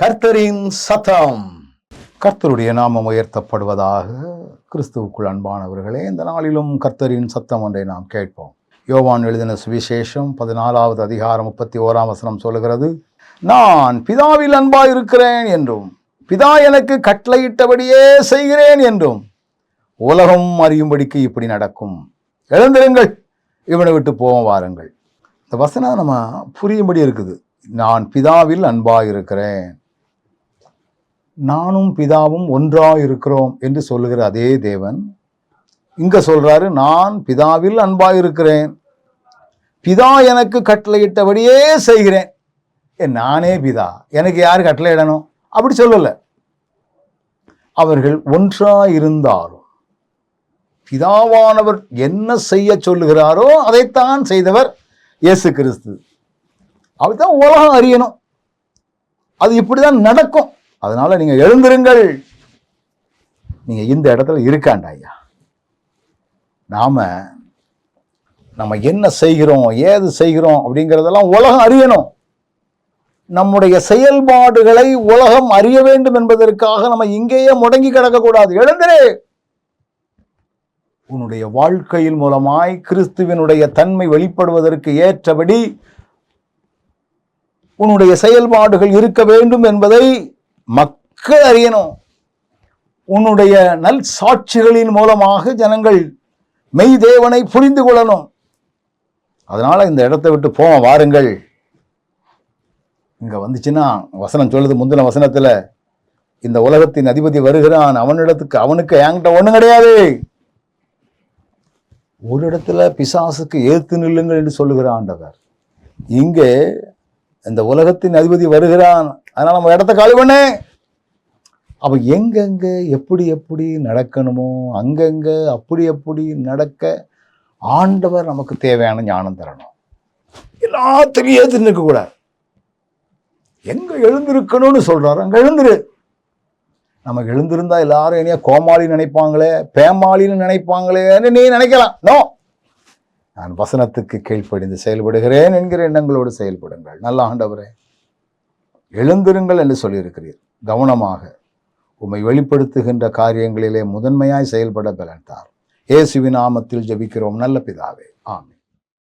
கர்த்தரின் சத்தம். கர்த்தருடைய நாமம் உயர்த்தப்படுவதாக கிறிஸ்துவுக்குள் அன்பானவர்களே இந்த நாளிலும் கர்த்தரின் சத்தம் ஒன்றை நாம் கேட்போம். யோவான் எழுதின சுவிசேஷம் பதினாலாவது அதிகாரம் முப்பத்தி ஓராம் வசனம் சொல்லுகிறது நான் பிதாவில் அன்பாக இருக்கிறேன் என்றும் பிதா எனக்கு கட்டளையிட்டபடியே செய்கிறேன் என்றும் உலகம் அறியும்படிக்கு இப்படி நடக்கும். எழுந்திருங்கள் இவனை விட்டு போவோம் வாருங்கள். இந்த வசனம் நம்ம புரியும்படி இருக்குது. நான் பிதாவில் அன்பாக இருக்கிறேன். நானும் பிதாவும் ஒன்றாக இருக்கிறோம் என்று சொல்லுகிற அதே தேவன் இங்க சொல்றாரு நான் பிதாவில் அன்பாயிருக்கிறேன். பிதா எனக்கு கட்டளையிட்டபடியே செய்கிறேன். ஏ, நானே பிதா. எனக்கு யார் கட்டளையிடணும்? அப்படி சொல்லலை. அவர்கள் ஒன்றாக இருந்தாலும் பிதாவானவர் என்ன செய்ய சொல்லுகிறாரோ அதைத்தான் செய்தவர் இயேசு கிறிஸ்து. அப்படித்தான் உலகம் அறியணும். அது இப்படி தான் நடக்கும். அதனால நீங்க எழுந்திருங்கள். நீங்க இந்த இடத்துல இருக்காண்டா ஐயா? நாம நம்ம என்ன செய்கிறோம் ஏது செய்கிறோம் அப்படிங்கிறதெல்லாம் உலகம் அறியணும். நம்முடைய செயல்பாடுகளை உலகம் அறிய வேண்டும் என்பதற்காக நம்ம இங்கேயே முடங்கி கிடக்கக்கூடாது. எழுந்திரு. உன்னுடைய வாழ்க்கையின் மூலமாய் கிறிஸ்துவினுடைய தன்மை வெளிப்படுவதற்கு ஏற்றபடி உன்னுடைய செயல்பாடுகள் இருக்க வேண்டும் என்பதை மக்கள் அறியணும். உன்னுடைய நல் சாட்சிகளின் மூலமாக ஜனங்கள் மெய் தேவனை புரிந்து கொள்ளணும். அதனால இந்த இடத்தை விட்டு போவோம் வாருங்கள். இங்க வந்துச்சுன்னா வசனம் சொல்லுது முந்தின வசனத்துல இந்த உலகத்தின் அதிபதி வருகிறான் அவனிடத்துக்கு அவனுக்கு என்கிட்ட ஒன்றும் கிடையாது. ஒரு இடத்துல பிசாசுக்கு ஏத்து நில்லுங்கள் என்று சொல்லுகிறான்றவர் இங்கே இந்த உலகத்தின் அதிபதி வருகிறான் அதனால் நம்ம இடத்த காலி பண்ணு. அப்போ எங்கெங்கே எப்படி எப்படி நடக்கணுமோ அங்கங்கே அப்படி எப்படி நடக்க ஆண்டவர் நமக்கு தேவையான ஞானம் தரணும். எல்லாத்திலையும் ஏத்து நிற்க கூடாது. எங்க எழுந்திருக்கணும்னு சொல்கிறாரு அங்கே எழுந்துரு. நமக்கு எழுந்திருந்தா எல்லாரும் என்னைய கோமாளின்னு நினைப்பாங்களே பேமாளின்னு நினைப்பாங்களேன்னு நீ நினைக்கலாம். நோ நான் வசனத்துக்கு கீழ்ப்படிந்து செயல்படுகிறேன் என்கிற எண்ணங்களோடு செயல்படுங்கள். நல்ல ஆண்டவரே. எழுந்திருங்கள் என்று சொல்லியிருக்கிறீர். கவனமாக உம்மை வெளிப்படுத்துகின்ற காரியங்களிலே முதன்மையாய் செயல்பட பலன்தார் இயேசுவின் நாமத்தில் ஜெபிக்கிறோம். நல்ல பிதாவே. ஆமே